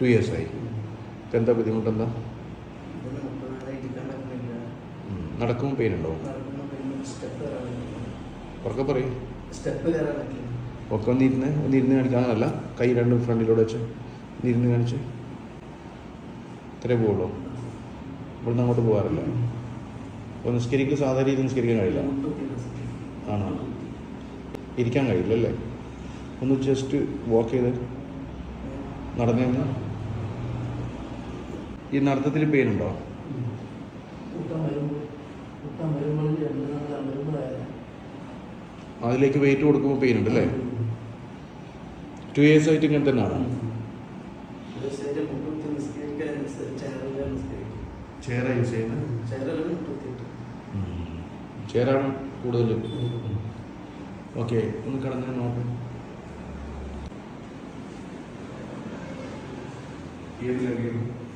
Two years ആയി. എന്താ ബുദ്ധിമുട്ടെന്താ. നടക്കുമ്പോൾ പെയിൻ ഉണ്ടോ ഉറക്കെ പറയും. ഒക്കെ ഒന്നിരുന്ന് ഒന്നിരുന്ന് കാണിക്കാനല്ല. കൈ രണ്ട് ഫ്രണ്ടിലൂടെ വെച്ച് ഒന്നിരുന്ന് കാണിച്ച്. ഇത്രേ പോവുള്ളൂ. ഇവിടുന്ന് അങ്ങോട്ട് പോകാറില്ല. അപ്പോൾ നിസ്കരിക്കൽ സാധാരണ രീതിയിൽ നിസ്കരിക്കാൻ കഴിയില്ല. ആണോ? ഇരിക്കാൻ കഴിയില്ല അല്ലേ ഒന്ന് ജസ്റ്റ് വാക്ക് ചെയ്ത് നടന്നു കഴിഞ്ഞാൽ ഈ നടത്തത്തിൽ പെയിൻ ഉണ്ടോ കൂട്ടം വരുമ്പോൾ കൂട്ടം വരുമ്പോൾ രണ്ട് പെയിൻ ഉണ്ടോ അതിലേക്ക് വെയിറ്റ് കൊടുക്കുമ്പോൾ പെയിൻ ഉണ്ട് അല്ലേ ടു ഇയേഴ്സ് ആയിട്ട് ഇങ്ങനെ തന്നെയാണ്? ചെയറ യൂസ് ചെയ്യുന്നത് ചെയറാണ് കൂടുതൽ ഓക്കെ ഒന്ന് കടന്ന് നോക്കാം. ഏതിലറിയുന്നു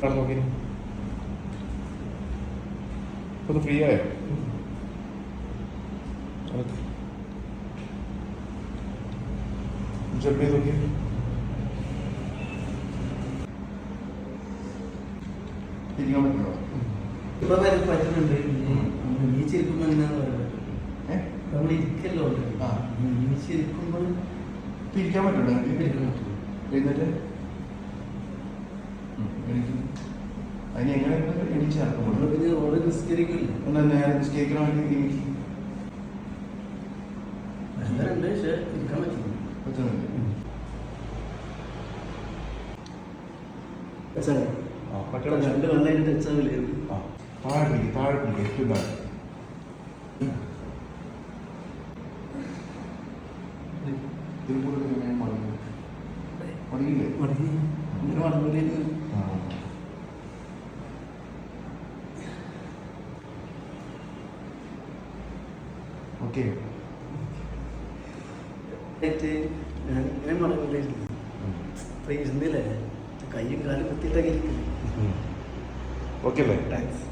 കടന്നു നോക്കി ഒന്ന് ഫ്രീ ആയോ അതൊക്കെ ജബ് ചെയ്ത് നോക്കി തിരിക്കാൻ പറ്റുമോ? ഇപ്പൊ വരെ പറ്റുന്നുണ്ട്. നീച്ചിരിക്കുമ്പോൾ എങ്ങനെയാന്ന് പറയാൻ പറ്റും ഏ? നമ്മൾ ഇരിക്കല്ലോ ആ. നീച്ചിരിക്കുമ്പോൾ തിരിക്കാൻ പറ്റുമോ? നിങ്ങൾക്ക് ഇരിക്കാൻ പറ്റും എഴുന്നേറ്റ് എനിക്ക് അതിന് എങ്ങനെ എണീച്ച് നടക്കുമ്പോൾ പിന്നെ ഓരോ നിസ്കരിക്കില്ല ഒന്ന് നേരെ നിസ്കരിക്കണമെങ്കിൽ എനിക്ക് പക്ഷെ ഇരിക്കാൻ പറ്റില്ല താഴെ താഴെ ഏറ്റവും താഴെ ഇതിൽ കൂടുതൽ ഇങ്ങനെ മടങ്ങും മടങ്ങി ഇങ്ങനെ മടങ്ങില്ലായിരുന്നു ഓക്കെ. ആയിട്ട് ഞാൻ ഇങ്ങനെ മടങ്ങില്ലായിരുന്നു അപ്പൊ ഇരുന്നില്ലേ കയ്യും കാലും കുത്തിയിട്ടൊക്കെ ഇരിക്കില്ലേ? Okay thanks